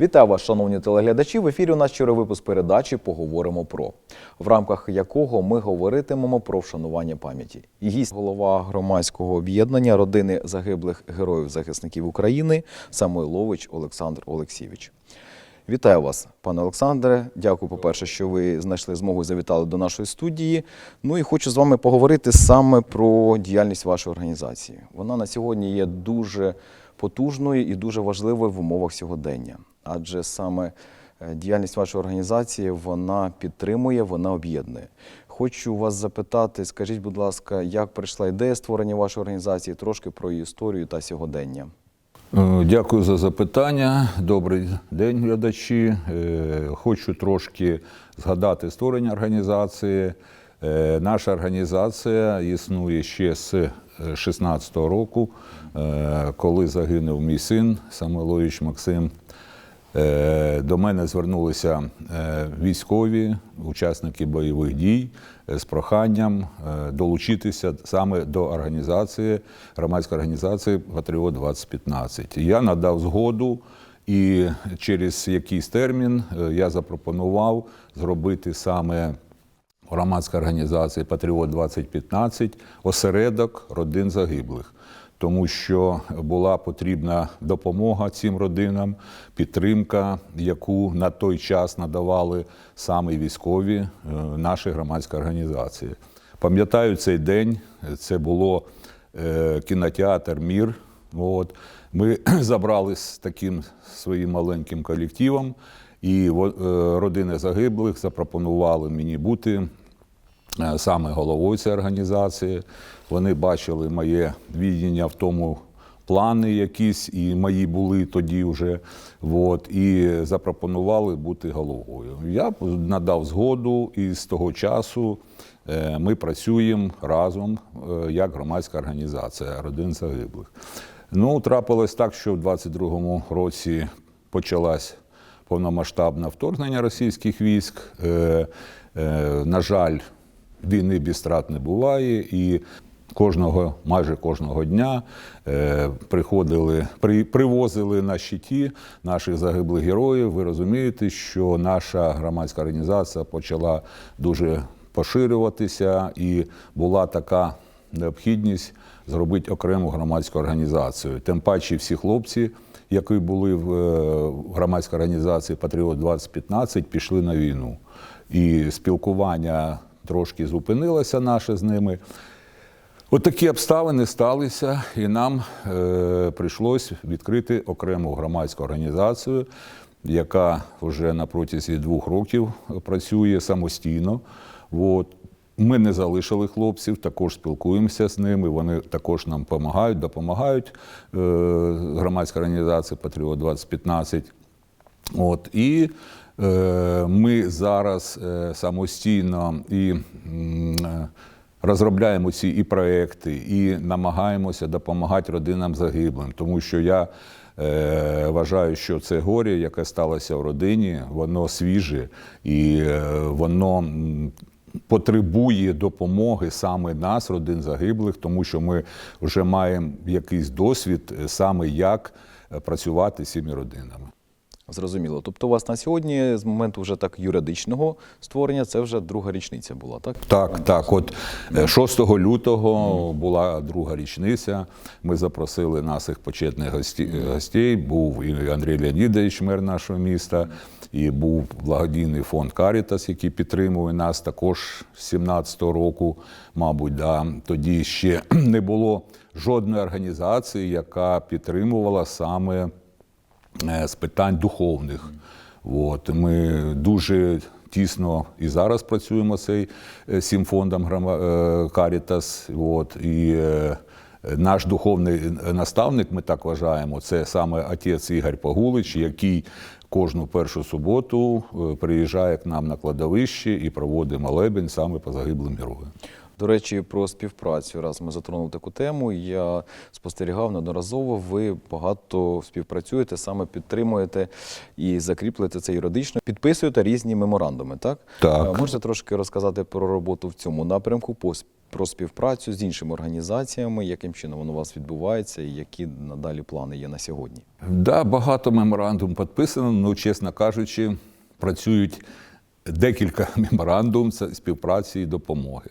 Вітаю вас, шановні телеглядачі. В ефірі у нас щирий випуск передачі Поговоримо про в рамках якого ми говоритимемо про вшанування пам'яті. Гість голова громадського об'єднання родини загиблих героїв захисників України Самойлович Олександр Олексійович. Вітаю вас, пане Олександре. Дякую, по-перше, що ви знайшли змогу і завітали до нашої студії. Ну і хочу з вами поговорити саме про діяльність вашої організації. Вона на сьогодні є дуже потужною і дуже важливою в умовах сьогодення. Адже саме е, діяльність вашої організації вона підтримує, вона об'єднує. Хочу вас запитати, скажіть, будь ласка, як прийшла ідея створення вашої організації, трошки про її історію та сьогодення. Е, Дякую за запитання. Добрий день, глядачі. Е, Хочу трошки згадати створення організації. Наша організація існує ще з 16-го року, коли загинув мій син Самойлович Максим. Е, До мене звернулися е, військові, учасники бойових дій е, з проханням долучитися саме до організації, громадської організації Патріот 2015. Я надав згоду, і через якийсь термін я запропонував зробити саме громадська організація Патріот 2015 осередок родин загиблих. Тому що була потрібна допомога цим родинам, підтримка, яку на той час надавали саме військові е, наші громадські організації. Пам'ятаю цей день, це було е, кінотеатр Мір. От. Ми забрали з таким своїм маленьким колективом, і е, родини загиблих запропонували мені бути саме головою цієї організації. Вони бачили моє відділення в тому плани якісь, і мої були тоді вже. От, і запропонували бути головою. Я надав згоду, і з того часу е, ми працюємо разом е, як громадська організація родин загиблих. Ну, трапилось так, що в 22-му році почалась повномасштабне вторгнення російських військ. Е, е, на жаль, війни без страт не буває, і кожного, майже кожного дня е, приходили, при, привозили на щиті наших загиблих героїв. Ви розумієте, що наша громадська організація почала дуже поширюватися, і була така необхідність зробити окрему громадську організацію. Тим паче всі хлопці, які були в е, громадській організації Патріот 2015, пішли на війну. І спілкування трошки зупинилося наше з ними. От такі обставини сталися, і нам е, прийшлось відкрити окрему громадську організацію, яка вже на протязі двох років працює самостійно. От. Ми не залишили хлопців, також спілкуємося з ними. Вони також нам допомагають, допомагають е, громадська організація Патріот 2015. От і ми зараз е, самостійно і е, розробляємо ці і проекти, і намагаємося допомагати родинам загиблим, тому що я е, вважаю, що це горе, яке сталося в родині, воно свіже і е, воно. Потребує допомоги саме нас, родин загиблих, тому що ми вже маємо якийсь досвід е, саме як е, працювати з цими родинами. Зрозуміло. Тобто, у вас на сьогодні, з моменту вже так юридичного створення, це вже друга річниця була, так? Так, так. От е, 6 лютого була друга річниця. Ми запросили наших почетних гості, гостей. Був і Андрій Леонідович, мер нашого міста, і був благодійний фонд Карітас, який підтримує нас також з 17-го року. Мабуть, да. тоді ще не було жодної організації, яка підтримувала саме е, з питань духовних. От, ми дуже тісно і зараз працюємо цей, е, цим фондом грома- е, Карітас. От, і е, наш духовний наставник, ми так вважаємо, це саме отець Ігор Погулич, який кожну першу суботу е, приїжджає к нам на кладовище і проводить молебень саме по загиблим героям. До речі, про співпрацю. Раз ми затронули таку тему. Я спостерігав неодноразово. Ви багато співпрацюєте, саме підтримуєте і закріплюєте це юридично. Підписуєте різні меморандуми, так? Так. Е, Можете трошки розказати про роботу в цьому напрямку по про співпрацю з іншими організаціями, яким чином воно у вас відбувається і які надалі плани є на сьогодні. Да, багато меморандум підписано, ну, чесно кажучи, працюють декілька меморандум співпраці і допомоги.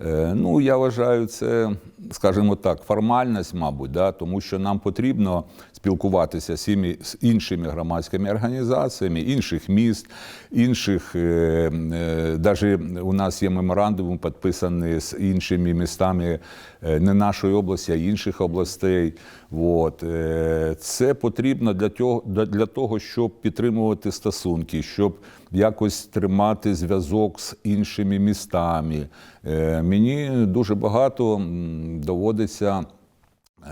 Е, Ну, я вважаю, це, скажімо так, формальність, мабуть, да, тому що нам потрібно спілкуватися з іншими громадськими організаціями, інших міст, інших, е, е, у нас є меморандум підписаний з іншими містами не нашої області, а інших областей. От. е, Це потрібно для того, для- того, щоб підтримувати стосунки, щоб якось тримати зв'язок з іншими містами. Е, Мені дуже багато доводиться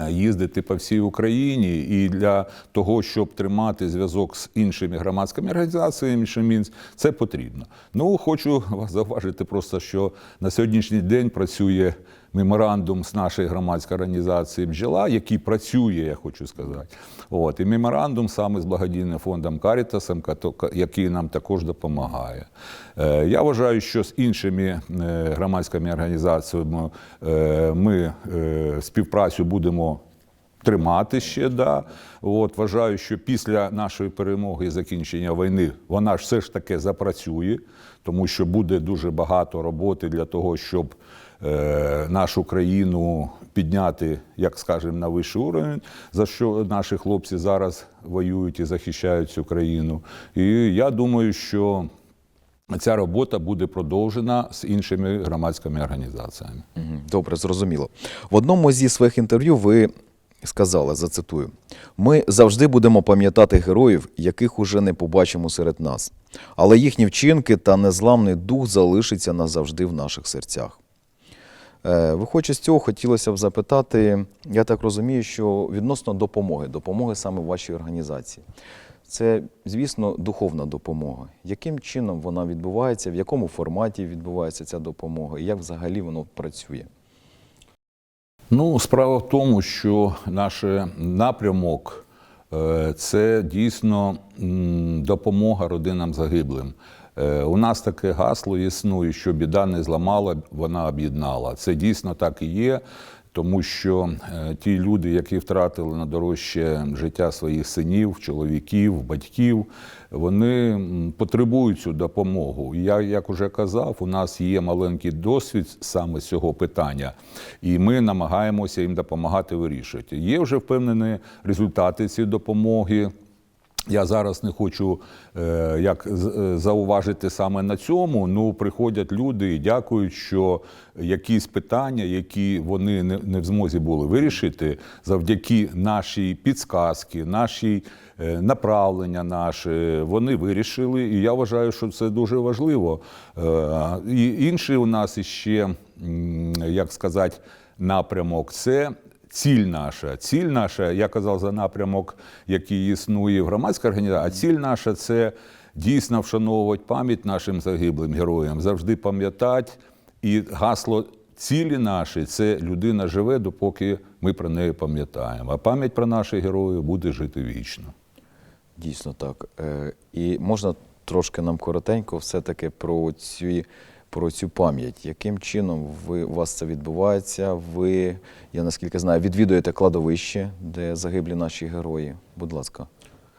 е, їздити по всій Україні, і для того, щоб тримати зв'язок з іншими громадськими організаціями, іншим Мінськ, це потрібно. Ну, хочу зауважити просто, що на сьогоднішній день працює меморандум з нашої громадської організації бджола, який працює, я хочу сказати. От і меморандум саме з благодійним фондом Карітасом, який нам також допомагає. Е, Я вважаю, що з іншими е, громадськими організаціями е, ми співпрацю будемо тримати ще. Да. От, вважаю, що після нашої перемоги і закінчення війни вона ж все ж таки запрацює, тому що буде дуже багато роботи для того, щоб е, нашу країну підняти, як скажемо, на вищий уровень, за що наші хлопці зараз воюють і захищають цю країну. І я думаю, що ця робота буде продовжена з іншими громадськими організаціями. Добре, зрозуміло. В одному зі своїх інтерв'ю ви сказали, зацитую: ми завжди будемо пам'ятати героїв, яких уже не побачимо серед нас, але їхні вчинки та незламний дух залишаться назавжди в наших серцях. Е, Виходячи з цього, хотілося б запитати, я так розумію, що відносно допомоги, допомоги саме вашій організації. Це, звісно, духовна допомога. Яким чином вона відбувається, в якому форматі відбувається ця допомога, і як взагалі воно працює? Ну, справа в тому, що наш напрямок е, це дійсно допомога родинам загиблим. Е, У нас таке гасло існує, що біда не зламала, вона об'єднала. Це дійсно так і є. Тому що е, ті люди, які втратили на дорожче життя своїх синів, чоловіків, батьків, вони потребують цю допомогу. Я, як уже казав, у нас є маленький досвід саме цього питання, і ми намагаємося їм допомагати вирішити. Є вже впевнені результати цієї допомоги. Я зараз не хочу е, як е, зауважити саме на цьому. Ну приходять люди і дякують, що якісь питання, які вони не, в змозі були вирішити, завдяки нашій підсказки, нашій е, направлення наше, вони вирішили. І я вважаю, що це дуже важливо. І інший у нас іще, як сказати, напрямок це ціль наша. Ціль наша, я казав за напрямок, який існує в громадській організації, а ціль наша це дійсно вшановувати пам'ять нашим загиблим героям, завжди пам'ятати. І гасло цілі наші це людина живе, допоки ми про неї пам'ятаємо. А пам'ять про наших героїв буде жити вічно. Дійсно так. Е, І можна трошки нам коротенько все-таки про цю, про цю пам'ять. Яким чином ви, у вас це відбувається? Ви, я наскільки знаю, відвідуєте кладовище, де загиблі наші герої. Будь ласка.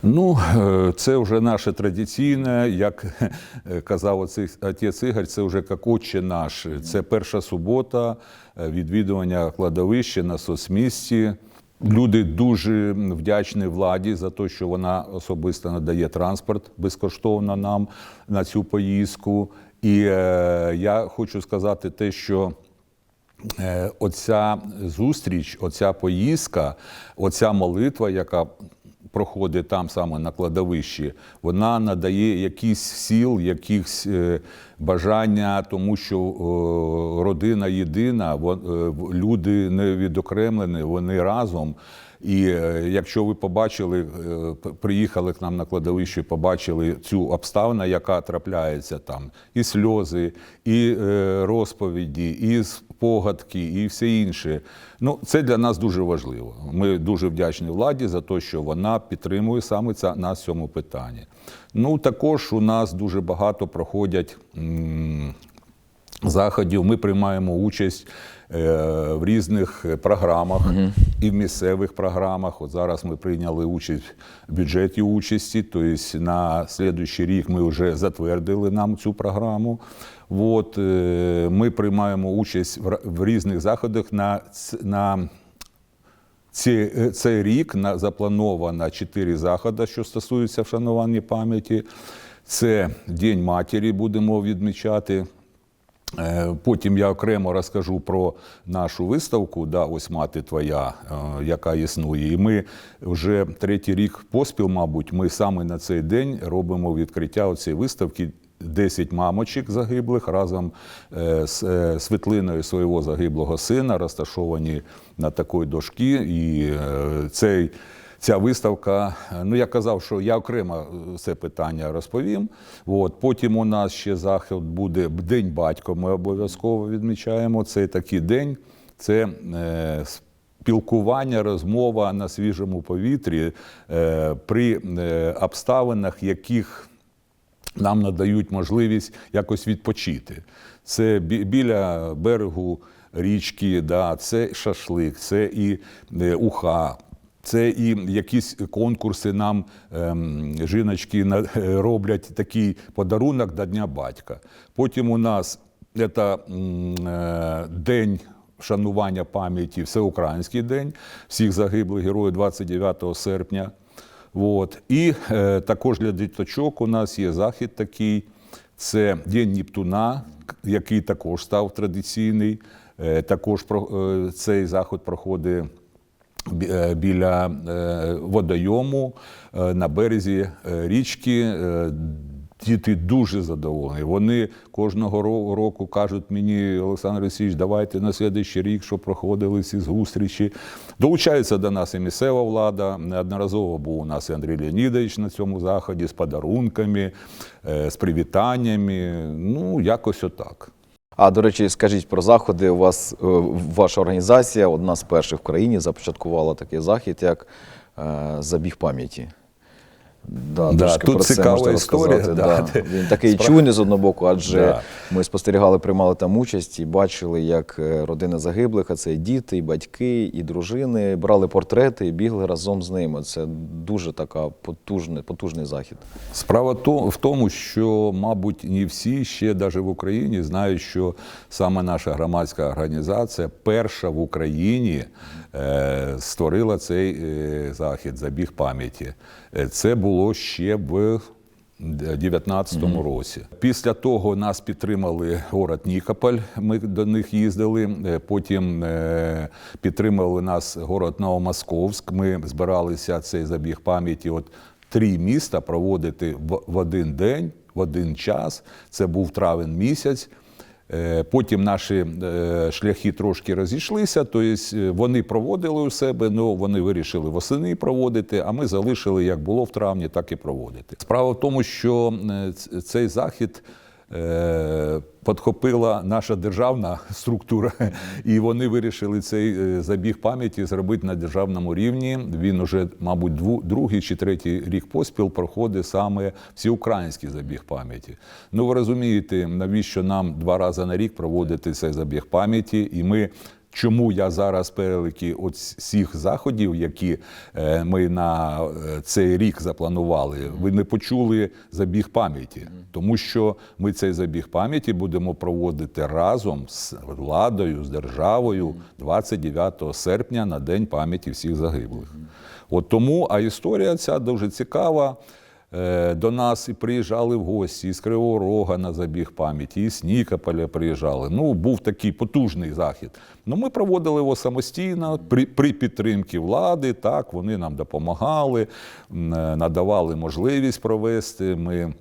Ну, е, це вже наше традиційне, як е, казав отець Ігор, це вже як отче наш. Це перша субота, е, відвідування кладовища на соцмісті. Люди дуже вдячні владі за те, що вона особисто надає транспорт безкоштовно нам на цю поїздку. І е, я хочу сказати те, що Е, оця зустріч, оця поїздка, оця молитва, яка проходить там саме на кладовищі, вона надає якийсь сіл, якихось е, бажання, тому що е, родина єдина, во- е, люди не відокремлені, вони разом. І е, якщо ви побачили, е, приїхали к нам на кладовище, побачили цю обставину, яка трапляється там, і сльози, і е, розповіді, і спогадки, і все інше. Ну, це для нас дуже важливо. Ми дуже вдячні владі за те, що вона підтримує саме ця, нас в цьому питанні. Ну, також у нас дуже багато проходять. заходів. Ми приймаємо участь в різних програмах і в місцевих програмах. От зараз ми прийняли участь в бюджеті участі. Тобто на слідуючий рік ми вже затвердили нам цю програму. От, е, ми приймаємо участь в, різних заходах на, на ці, е, цей рік на, заплановано чотири заходи, що стосуються вшанування пам'яті. Це День матері будемо відмічати. Е, Потім я окремо розкажу про нашу виставку, да, ось мати твоя, е, яка існує. І ми вже третій рік поспіл, мабуть, ми саме на цей день робимо відкриття цієї виставки. 10 мамочок загиблих разом е, з світлиною свого загиблого сина, розташовані на такій дошці. І цей Ця виставка, е, ну я казав, що я окремо е, це питання розповім. От, потім у нас ще захід буде День батька. Ми обов'язково відмічаємо. Це такий день. Це е, спілкування, розмова на свіжому повітрі е, при е, обставинах, яких нам надають можливість якось відпочити. Це бі- біля берегу річки, да, це шашлик, це і е, уха. Це і якісь конкурси нам ем, жіночки е, роблять такий подарунок до Дня батька. Потім у нас це е, день вшанування пам'яті, всеукраїнський день всіх загиблих героїв 29 серпня. От. І е, також для діточок у нас є захід такий. Це День Нептуна, який також став традиційний. Е, також про, е, цей заход проходить біля е, водойому е, на березі е, річки. Е, Діти дуже задоволені. Вони кожного року кажуть мені, Олександр Олексійович, давайте на слідуючий рік, щоб проходили ці зустрічі. Долучається до нас і місцева влада. Неодноразово був у нас і Андрій Леонідович на цьому заході з подарунками, е, з привітаннями. Ну, якось отак. А до речі, скажіть про заходи. У вас е, ваша організація, одна з перших в країні, започаткувала такий захід, як е, забіг пам'яті. Да, Да, тут цікава історія, розказати, да. Він такий Справ- чуйний з одного боку, адже Да. ми спостерігали, приймали там участь і бачили, як е, родини загиблих, а це і діти, і батьки, і дружини, брали портрети і бігли разом з ними. Це дуже така потужний, потужний захід. Справа в тому, що, мабуть, не всі ще навіть в Україні знають, що саме наша громадська організація перша в Україні створила цей е, захід забіг пам'яті. Е, Це було ще в 19-му році. Після того нас підтримали город Нікополь. Ми до них їздили. Е, Потім е, підтримали нас город Новомосковськ. Ми збиралися цей забіг пам'яті. От три міста проводити в один день, в один час. Це був травень місяць. Е, Потім наші е, шляхи трошки розійшлися, тобто вони проводили у себе, але вони вирішили восени проводити, а ми залишили, як було в травні, так і проводити. Справа в тому, що цей захід е, підхопила наша державна структура, і вони вирішили цей е, забіг пам'яті зробити на державному рівні. Він уже, мабуть, другий чи третій рік поспіл проходить саме всеукраїнський забіг пам'яті. Ну ви розумієте, навіщо нам два рази на рік проводити цей забіг пам'яті, і ми. Чому я зараз переліки от всіх заходів, які е, ми на е, цей рік запланували, ви не почули забіг пам'яті, тому що ми цей забіг пам'яті будемо проводити разом з владою, з державою 29 серпня на День пам'яті всіх загиблих. От тому, а історія ця дуже цікава. Е, До нас і приїжджали в гості з Кривого Рога на забіг пам'яті, і з Нікополя приїжджали. Ну, був такий потужний захід. Ну, ми проводили його самостійно при, при підтримці влади. Так, вони нам допомагали, е, надавали можливість провести. Ми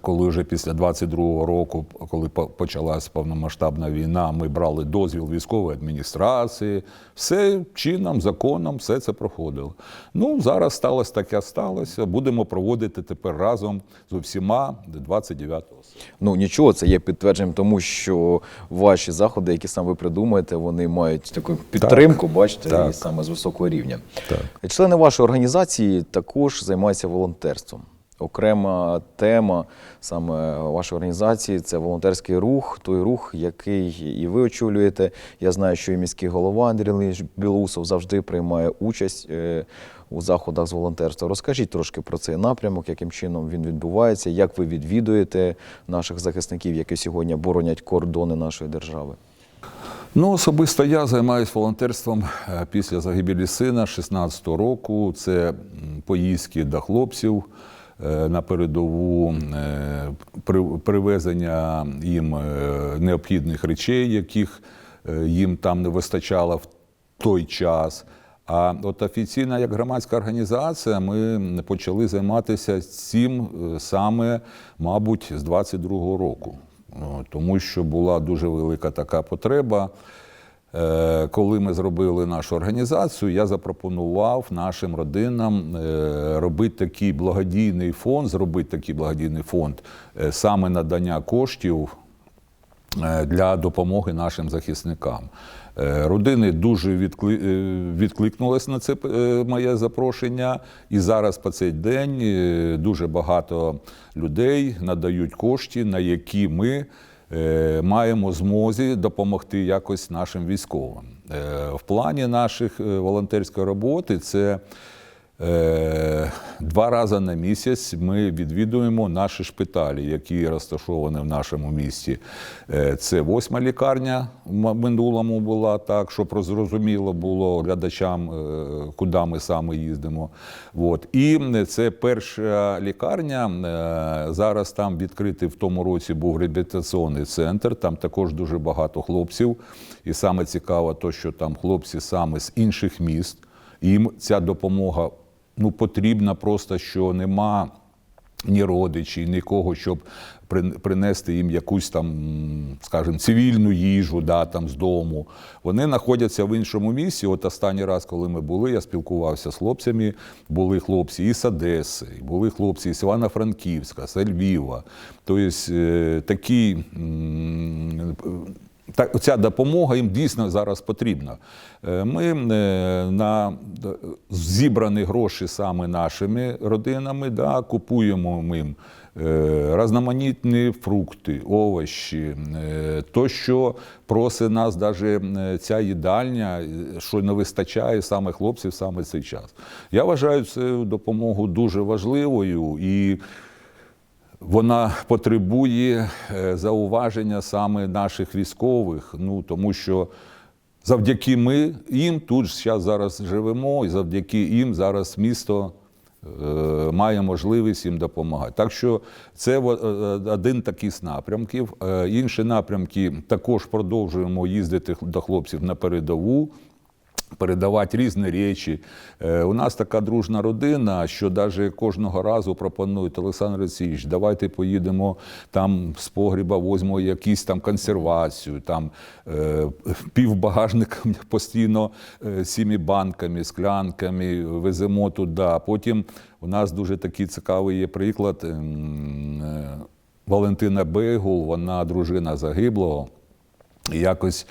коли вже після 22-го року, коли по- почалась повномасштабна війна, ми брали дозвіл військової адміністрації, все чином, законом, все це проходило. Ну, зараз сталося таке сталося. Будемо проводити тепер разом з усіма 29-го. Ну нічого, це є підтвердженням тому, що ваші заходи, які саме ви придумаєте, вони мають таку підтримку, бачите, Так. і саме з високого рівня. Так. Члени вашої організації також займаються волонтерством. Окрема тема саме вашої організації це волонтерський рух, той рух, який і ви очолюєте. Я знаю, що і міський голова Андрій Леонідович Білоусов завжди приймає участь е, у заходах з волонтерства. Розкажіть трошки про цей напрямок, яким чином він відбувається, як ви відвідуєте наших захисників, які сьогодні боронять кордони нашої держави. Ну, особисто я займаюся волонтерством е, після загибелі сина 16-го року. Це поїздки до хлопців на передову, е, привезення їм е, необхідних речей, яких е, їм там не вистачало в той час. А от офіційна як громадська організація ми почали займатися цим е, саме, мабуть, з 22-го року. Тому що була дуже велика така потреба. Е, Коли ми зробили нашу організацію, я запропонував нашим родинам е, робити такий благодійний фонд, зробити такий благодійний фонд е, саме надання коштів для допомоги нашим захисникам. Родини дуже відкли... відкликнулись на це моє запрошення, і зараз по цей день дуже багато людей надають кошти, на які ми маємо змозі допомогти якось нашим військовим. Е, В плані наших е, волонтерської роботи це Е, Два рази на місяць ми відвідуємо наші шпиталі, які розташовані в нашому місті. Е, Це восьма лікарня в минулому була так, щоб зрозуміло було глядачам, е, куди ми саме їздимо. От. І це перша лікарня. е, Зараз там відкритий в тому році був реабілітаційний центр. Там також дуже багато хлопців. І саме цікаво, то, що там хлопці саме з інших міст. Їм ця допомога ну, потрібна просто, що нема ні родичів, нікого, щоб принести їм якусь там, скажімо, цивільну їжу да, там, з дому. Вони знаходяться в іншому місці. От останній раз, коли ми були, я спілкувався з хлопцями. Були хлопці і з Одеси, були хлопці з Івано-Франківська, з Львіва. Тобто е, такі. Так, ця допомога їм дійсно зараз потрібна. Е, Ми е, на зібрані гроші саме нашими родинами, да, купуємо їм е, різноманітні фрукти, овочі, то, що просить нас навіть ця їдальня, що не вистачає саме хлопців саме цей час. Я вважаю цю допомогу дуже важливою і вона потребує е, зауваження саме наших військових, ну тому що завдяки ми їм тут зараз живемо, і завдяки їм зараз місто е, має можливість їм допомагати. Так що це е, один такий з напрямків. Інші напрямки також продовжуємо їздити до хлопців на передову передавати різні речі. Е, У нас така дружна родина, що навіть кожного разу пропонують Олександр Олексійович, давайте поїдемо там з погріба, возьмемо якісь там консервацію, там е, півбагажника постійно е, цими банками, склянками веземо туди. Потім у нас дуже такий цікавий є приклад. ем, Валентина Бейгул, вона дружина загиблого. Якось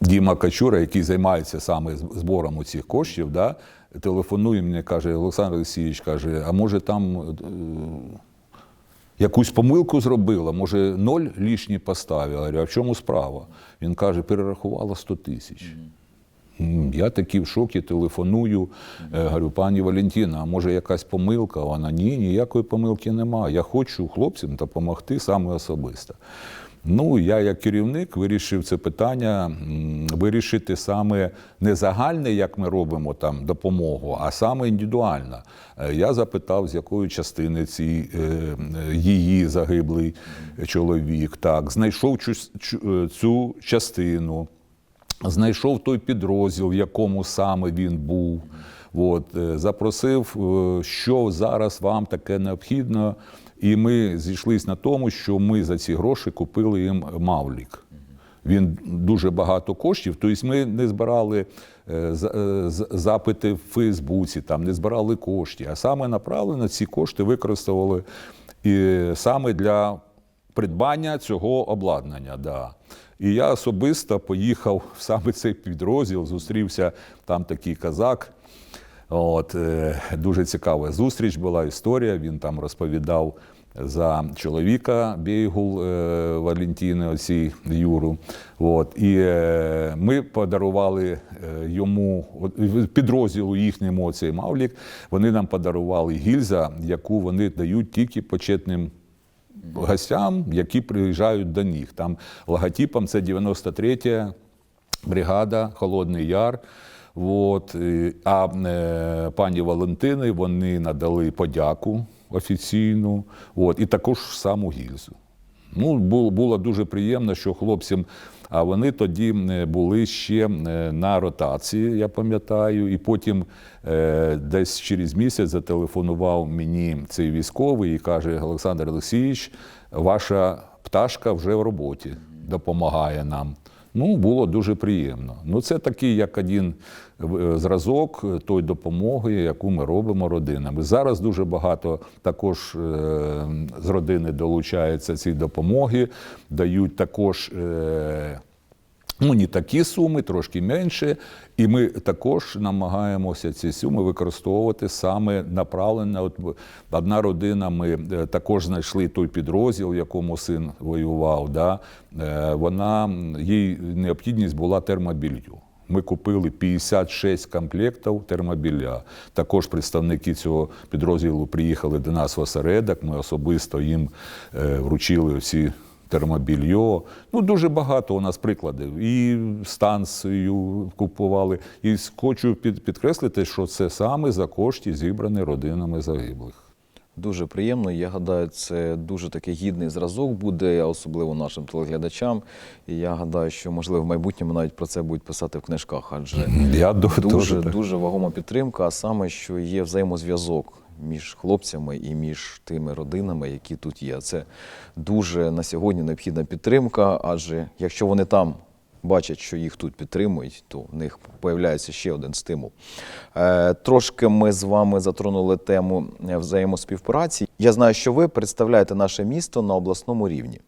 Діма Качура, який займається саме збором цих коштів, да, телефонує мені, каже, Олександр Олексійович каже, а може там е, якусь помилку зробила, може ноль лишній поставила. Я говорю, а в чому справа? Він каже, перерахувала 100 тисяч. Я такий в шокі, телефоную. Е, Говорю, пані Валентина, а може якась помилка? Вона ні, ніякої помилки немає. Я хочу хлопцям допомогти саме особисто. Ну, я як керівник вирішив це питання вирішити саме не загальне, як ми робимо там допомогу, а саме індивідуально. Е, Я запитав, з якої частини ці, е, е, її загиблий чоловік. Так, знайшов цю, частину знайшов той підрозділ, в якому саме він був. От, запросив, що зараз вам таке необхідно. І ми зійшлися на тому, що ми за ці гроші купили їм Мавлік. Він дуже багато коштів. Тобто ми не збирали е, е, запити в Фейсбуці, там не збирали кошти, а саме направлено ці кошти використовували і саме для придбання цього обладнання. Да. І я особисто поїхав в саме цей підрозділ, зустрівся там такий казак. От, е, дуже цікава зустріч була історія. Він там розповідав за чоловіка Бейгул е, Валентіни, оці Юру. От, і е, ми подарували е, йому підрозділу їхнім оцей Мавлік. Вони нам подарували гільза, яку вони дають тільки почетним гостям, які приїжджають до них. Там логотипом це 93-я бригада Холодний Яр. От, а пані Валентини вони надали подяку офіційну, от, і також саму гільзу. Ну, було, дуже приємно, що хлопцям, а вони тоді е, були ще е, на ротації, я пам'ятаю, і потім е, десь через місяць зателефонував мені цей військовий і каже: Олександр Олексійович, ваша пташка вже в роботі допомагає нам. Ну, було дуже приємно. Ну, це такий, як один зразок е, той допомоги, яку ми робимо родинам. Зараз дуже багато також е, з родини долучаються ці допомоги, дають також. е, Ну, не такі суми, трошки менше. І ми також намагаємося ці суми використовувати саме направлено. От одна родина, ми також знайшли той підрозділ, в якому син воював. Да? Вона їй необхідність була термобілью. Ми купили 56 комплектів термобілля. Також представники цього підрозділу приїхали до нас в осередок. Ми особисто їм е, вручили всі термобільйо. Ну, дуже багато у нас прикладів. І станцію купували. І хочу під, підкреслити, що це саме за кошти, зібрані родинами загиблих. Дуже приємно. Я гадаю, це дуже такий гідний зразок буде, особливо нашим телеглядачам. І я гадаю, що можливо в майбутньому навіть про це будуть писати в книжках, адже Я дуже дуже- дуже вагома підтримка, а саме що є взаємозв'язок між хлопцями і між тими родинами, які тут є. Це дуже на сьогодні необхідна підтримка, адже якщо вони там. Бачать, що їх тут підтримують, то в них появляється ще один стимул. Е, трошки ми з вами затронули тему е, взаємоспівпраці. Я знаю, що ви представляєте наше місто на обласному рівні.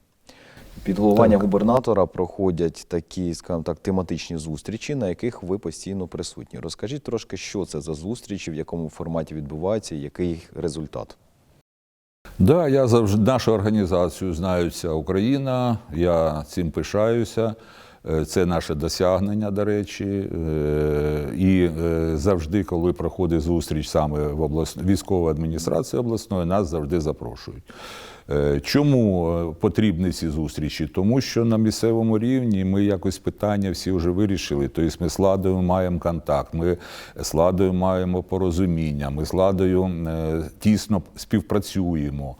Під головуванням губернатора проходять такі, скажімо так, тематичні зустрічі, на яких ви постійно присутні. Розкажіть трошки, що це за зустрічі, в якому форматі відбуваються, і який результат. Да, я завжди нашу організацію знає вся Україна. Я цим пишаюся. Е, Це наше досягнення, до речі. Е, І е, завжди, коли проходить зустріч саме в облас... військовій адміністрації обласної, нас завжди запрошують. Чому потрібні ці зустрічі? Тому що на місцевому рівні ми якось питання всі вже вирішили. Тобто ми з Ладою маємо контакт, ми з Ладою маємо порозуміння, ми з Ладою тісно співпрацюємо.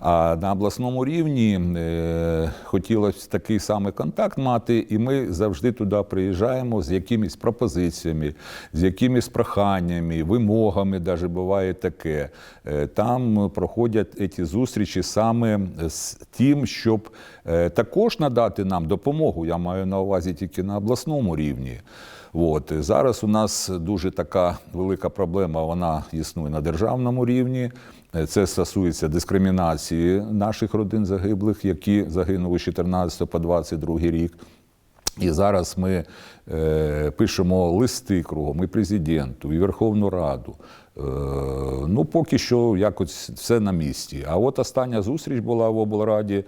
А на обласному рівні е, хотілося такий самий контакт мати, і ми завжди туди приїжджаємо з якимись пропозиціями, з якимись проханнями, вимогами, навіть буває таке. Е, Там проходять ці зустрічі саме з тим, щоб е, також надати нам допомогу. Я маю на увазі тільки на обласному рівні. От зараз у нас дуже така велика проблема. Вона існує на державному рівні. Е, Це стосується дискримінації наших родин загиблих, які загинули з 14 по 22 рік. І зараз ми е, пишемо листи кругом і президенту, і Верховну Раду. Е, ну, поки що якось все на місці. А от остання зустріч була в облраді.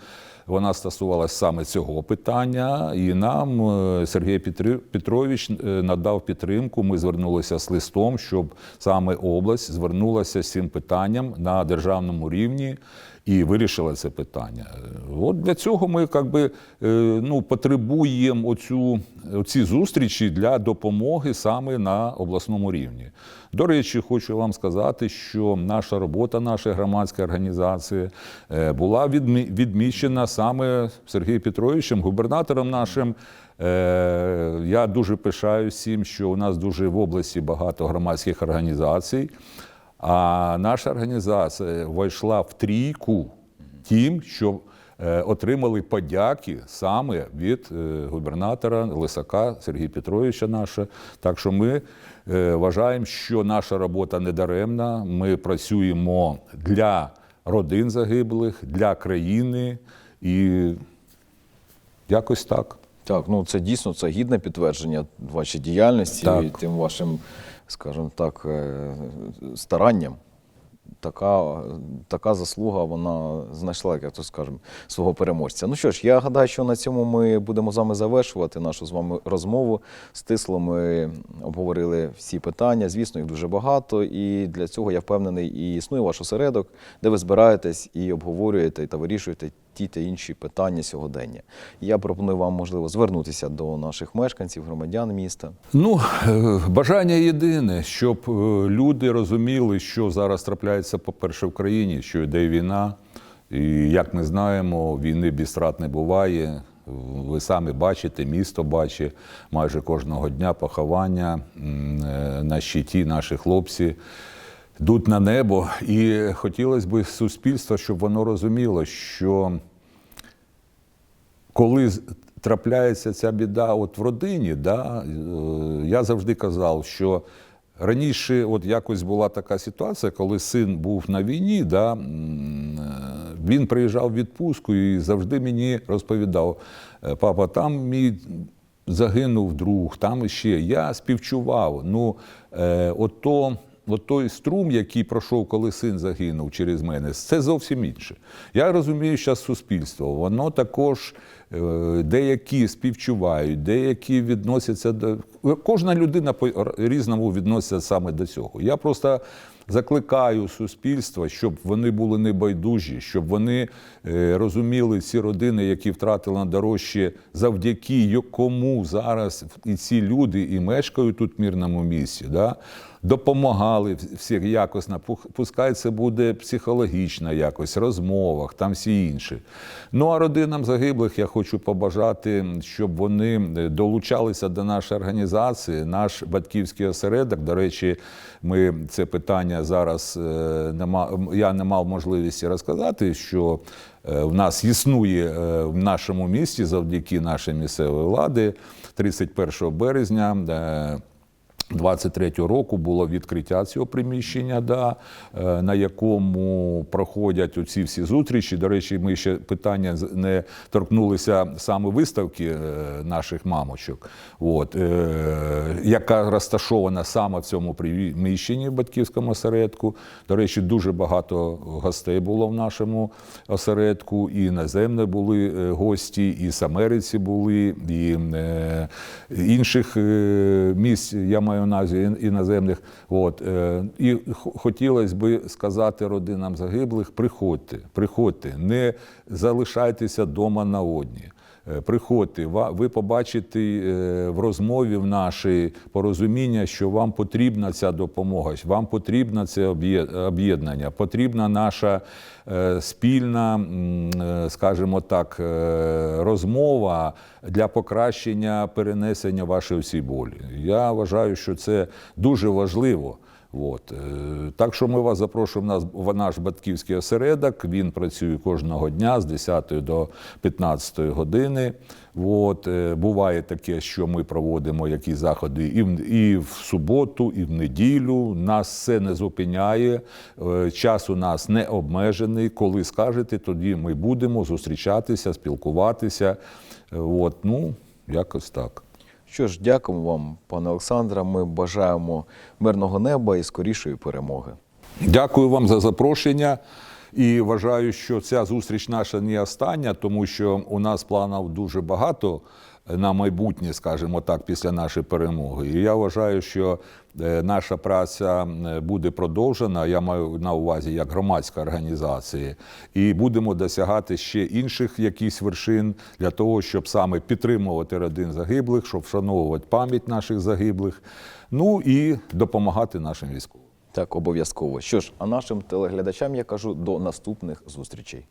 Вона стосувалася саме цього питання, і нам е, Сергій Петрович е, надав підтримку. Ми звернулися з листом, щоб саме область звернулася з цим питанням на державному рівні і вирішила це питання. От для цього ми як би, е, ну, потребуємо оцю, оці зустрічі для допомоги саме на обласному рівні. До речі, хочу вам сказати, що наша робота, наша громадська організація е, була відмі- відмічена саме Сергієм Петровичем, губернатором нашим. Е, Я дуже пишаюсь цим, що у нас дуже в області багато громадських організацій. А наша організація війшла в трійку тим, що е, отримали подяки саме від е, губернатора Лисака Сергія Петровича наша. Так що ми е, вважаємо, що наша робота не даремна. Ми працюємо для родин загиблих, для країни і якось так. Так, ну це дійсно це гідне підтвердження вашої діяльності Так. і тим вашим скажімо так, е, старанням. Така, така заслуга вона знайшла, як то скажемо, свого переможця. Ну що ж, я гадаю, що на цьому ми будемо з вами завершувати нашу з вами розмову. Стисло ми обговорили всі питання. Звісно, їх дуже багато. І для цього я впевнений, і існує ваш осередок, де ви збираєтесь і обговорюєте та вирішуєте ті та інші питання сьогодення. Я пропоную вам, можливо, звернутися до наших мешканців, громадян міста. Ну, е, бажання єдине, щоб е, люди розуміли, що зараз трапляється, по-перше, в країні, що йде війна. І як ми знаємо, війни без не буває. Ви самі бачите, місто бачить майже кожного дня поховання е, на щиті наші хлопці. Йдуть на небо, і хотілося б суспільства, щоб воно розуміло, що коли трапляється ця біда от в родині, да, е, я завжди казав, що раніше от якось була така ситуація, коли син був на війні, да, е, він приїжджав в відпустку і завжди мені розповідав: «Е, папа, там мій загинув друг, там ще. Я співчував. Ну, е, ото, от той струм, який пройшов, коли син загинув через мене, це зовсім інше. Я розумію, що суспільство, воно також е, деякі співчувають, деякі відносяться до. Кожна людина по-різному відноситься саме до цього. Я просто закликаю суспільство, щоб вони були небайдужі, щоб вони е, розуміли ці родини, які втратили на дорожчі, завдяки кому зараз і ці люди і мешкають тут в мирному місці. Да? Допомагали всіх якосно, пускай це буде психологічна якось, розмовах, там всі інші. Ну а родинам загиблих я хочу побажати, щоб вони е, долучалися до нашої організації, наш батьківський осередок. До речі, ми це питання зараз е, я не мав можливості розказати, що е, в нас існує в нашому місті завдяки нашій місцевої влади 31 березня. Е, 23 року було відкриття цього приміщення, да, е, на якому проходять оці всі зустрічі. До речі, ми ще питання не торкнулися саме виставки е, наших мамочок, от, е, яка розташована саме в цьому приміщенні в батьківському осередку. До речі, дуже багато гостей було в нашому осередку, і іноземні були гості, і з Америці були, і інших місць, я маю на увазі ін- іноземних. От, е, і хотілося би сказати родинам загиблих: приходьте, приходьте, не залишайтеся вдома на одні. Е, Приходьте, ви побачите е, в розмові в нашій порозуміння, що вам потрібна ця допомога, вам потрібно це об'єднання, потрібна наша е, спільна, скажімо так, розмова для покращення перенесення вашої всій болі. Я вважаю, що це дуже важливо. От. е, Так що ми вас запрошуємо в наш батьківський осередок. Він працює кожного дня з 10 до 15 години. От. е, Буває таке, що ми проводимо якісь заходи і в, і в суботу, і в неділю. Нас це не зупиняє. е, Час у нас не обмежений. Коли скажете, тоді ми будемо зустрічатися, спілкуватися. От. Ну, якось так. Що ж, дякуємо вам, пане Олександре. Ми бажаємо мирного неба і скорішої перемоги. Дякую вам за запрошення. І вважаю, що ця зустріч наша не остання, тому що у нас планів дуже багато на майбутнє, скажімо так, після нашої перемоги. І я вважаю, що е, наша праця буде продовжена. Я маю на увазі як громадська організація, і будемо досягати ще інших якісь вершин для того, щоб саме підтримувати родин загиблих, щоб вшановувати пам'ять наших загиблих, ну і допомагати нашим військовим. Так, обов'язково. Що ж, а нашим телеглядачам я кажу до наступних зустрічей.